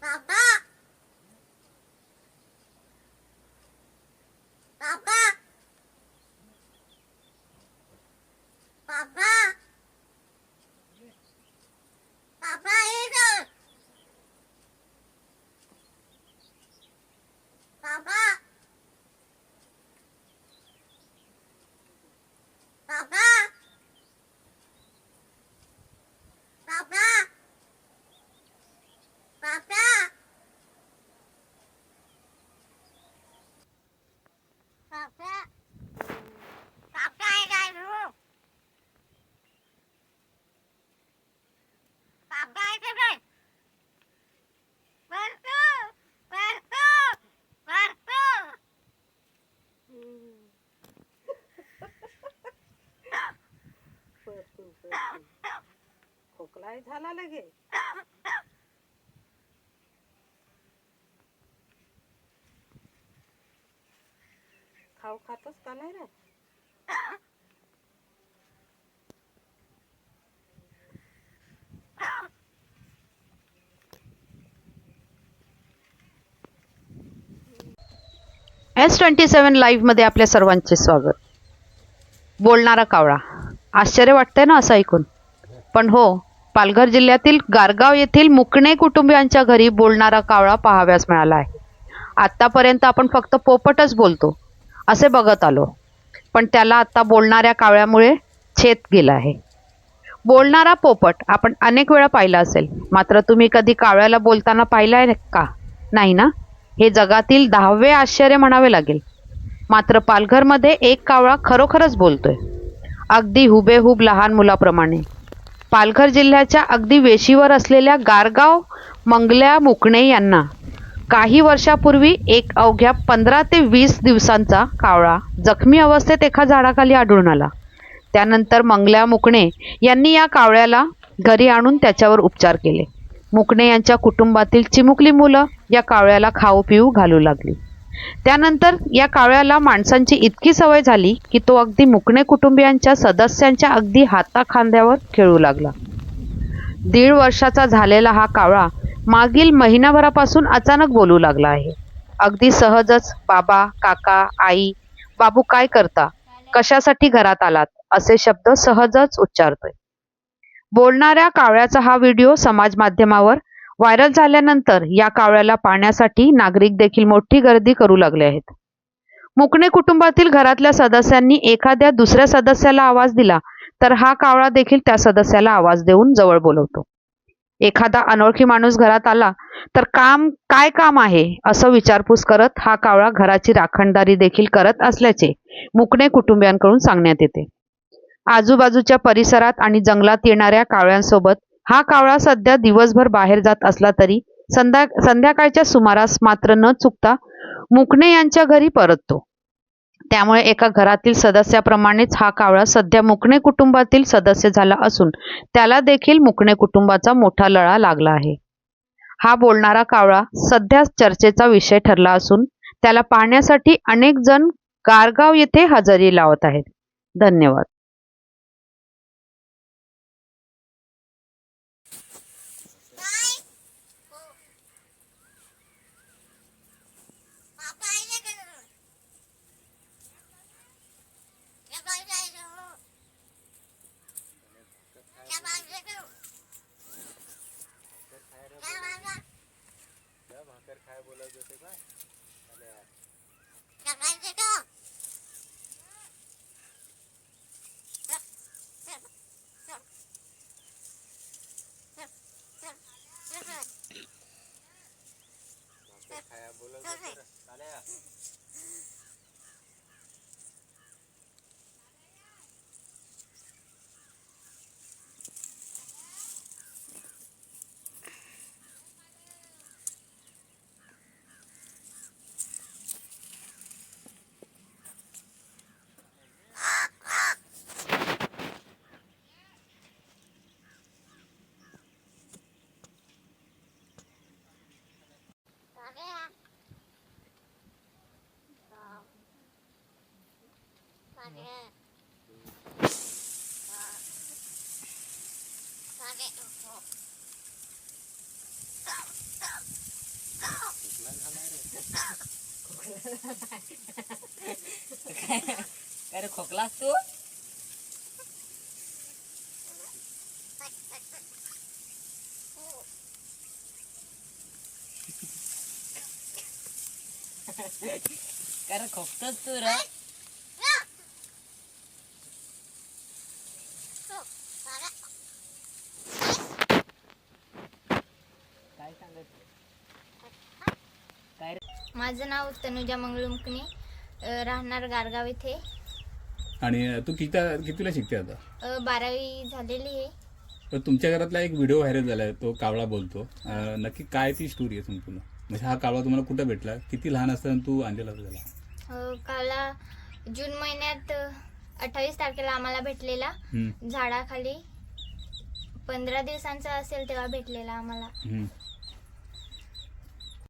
Bye-bye. काय झाला लगे? खाऊ खातच का नाही रे? एस ट्वेंटी सेवन लाईव्हमध्ये आपल्या सर्वांचे स्वागत. बोलणारा कावळा. आश्चर्य वाटतंय ना असं ऐकून? पण हो पालघर जिल्ह्यातील गारगाव येथील मुकणे कुटुंबियांच्या घरी बोलणारा कावळा पाहाव्यास मिळाला आहे आत्तापर्यंत आपण फक्त पोपटच बोलतो असे बघत आलो. पण त्याला आत्ता बोलणाऱ्या कावळ्यामुळे छेद गेला आहे. बोलणारा पोपट आपण अनेक वेळा पाहिला असेल. मात्र तुम्ही कधी कावळ्याला बोलताना पाहिला आहे का? नाही ना? हे जगातील दहावे आश्चर्य म्हणावे लागेल. मात्र पालघरमध्ये एक कावळा खरोखरच बोलतोय. अगदी हुबेहूब लहान मुलाप्रमाणे. पालघर जिल्ह्याच्या अगदी वेशीवर असलेल्या गारगाव मंगल्या मुकणे यांना काही वर्षापूर्वी एक अवघ्या पंधरा ते वीस दिवसांचा कावळा जखमी अवस्थेत एका झाडाखाली आढळून आला. त्यानंतर मंगल्या मुकणे यांनी या कावळ्याला घरी आणून त्याच्यावर उपचार केले. मुकणे यांच्या कुटुंबातील चिमुकली मुलं या कावळ्याला खाऊ पिऊ घालू लागली. त्यानंतर या कावळ्याला माणसांची इतकी सवय झाली की तो अगदी मुकणे कुटुंबियांच्या सदस्यांच्या अगदी हाताखांद्यावर खेळू लागला. दीड वर्षाचा झालेला हा कावळा मागील महिनाभरापासून अचानक बोलू लागला आहे. अगदी सहजच बाबा काका आई बाबू काय करता? कशासाठी घरात आलात? असे शब्द सहजच उच्चारतोय. बोलणाऱ्या कावळ्याचा हा व्हिडिओ समाज माध्यमावर व्हायरल झाल्यानंतर या कावळ्याला पाहण्यासाठी नागरिक देखील मोठी गर्दी करू लागले आहेत. मुकणे कुटुंबातील घरातल्या सदस्यांनी एखाद्या दुसऱ्या सदस्याला आवाज दिला तर हा कावळा देखील त्या सदस्याला आवाज देऊन जवळ बोलवतो. एखादा अनोळखी माणूस घरात आला तर काम काय काम आहे? असं विचारपूस करत हा कावळा घराची राखणदारी देखील करत असल्याचे मुकणे कुटुंबियांकडून सांगण्यात येते. आजूबाजूच्या परिसरात आणि जंगलात येणाऱ्या कावळ्यांसोबत हा कावळा सध्या दिवसभर बाहेर जात असला तरी संध्या संध्याकाळच्या सुमारास मात्र न चुकता मुकणे यांच्या घरी परततो. त्यामुळे एका घरातील सदस्याप्रमाणेच हा कावळा सध्या मुकणे कुटुंबातील सदस्य झाला असून त्याला देखील मुकणे कुटुंबाचा मोठा लळा लागला आहे. हा बोलणारा कावळा सध्या चर्चेचा विषय ठरला असून त्याला पाहण्यासाठी अनेक जण गारगाव येथे हजेरी लावत आहेत. धन्यवाद. काय बोलायचं होते का ખાયા બોલો ચાલે अरे खोकलास तू अरे खोकतोस तू रे काय? माझं नाव तनुजा मंगळुमकणे अ, राहणार गारगाव इथे. आणि तू किती कितीला शिकते आता? बारावी झालेली आहे. तर तुमच्या घरातला एक व्हिडिओ व्हायरल झालाय तो कावळा बोलतो. नक्की काय ती स्टोरी आहे संपूर्ण? म्हणजे हा कावळा तुम्हाला कुठं भेटला? किती लहान असताना तू आणलेला त्याला? काला जून महिन्यात अठ्ठावीस तारखेला आम्हाला भेटलेला. झाडाखाली पंधरा दिवसांचा असेल तेव्हा भेटलेला आम्हाला.